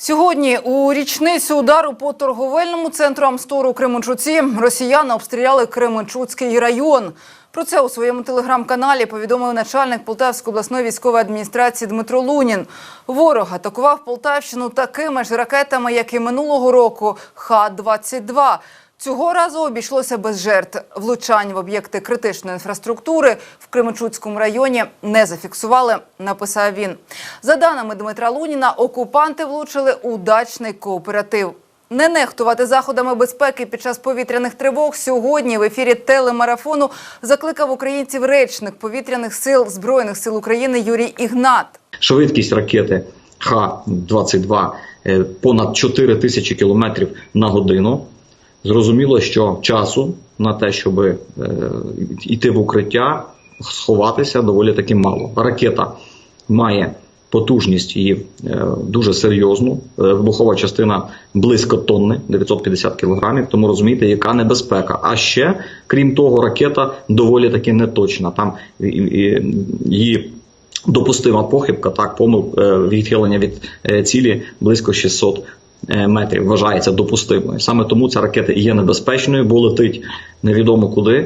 Сьогодні у річницю удару по торговельному центру Амстору у Кременчуці росіяни обстріляли Кременчуцький район. Про це у своєму телеграм-каналі повідомив начальник Полтавської обласної військової адміністрації Дмитро Лунін. Ворог атакував Полтавщину такими ж ракетами, як і минулого року Х-22. Цього разу обійшлося без жертв. Влучань в об'єкти критичної інфраструктури в Кременчуцькому районі не зафіксували, написав він. За даними Дмитра Луніна, окупанти влучили у дачний кооператив. Не нехтувати заходами безпеки під час повітряних тривог сьогодні в ефірі телемарафону закликав українців речник повітряних сил Збройних сил України Юрій Ігнат. Швидкість ракети Х-22 е, понад 4 тисячі кілометрів на годину. Зрозуміло, що часу на те, щоб е, йти в укриття, сховатися доволі таки мало. Ракета має потужність її е, дуже серйозну. Е, Вибухова частина близько тонни, 950 кілограмів. Тому розумієте, яка небезпека. А ще, крім того, ракета доволі таки неточна. Там її допустима похибка, так, помил е, відхилення від е, цілі близько 600 е, метрів. Вважається допустимою. Саме тому ця ракета є небезпечною, бо летить невідомо куди.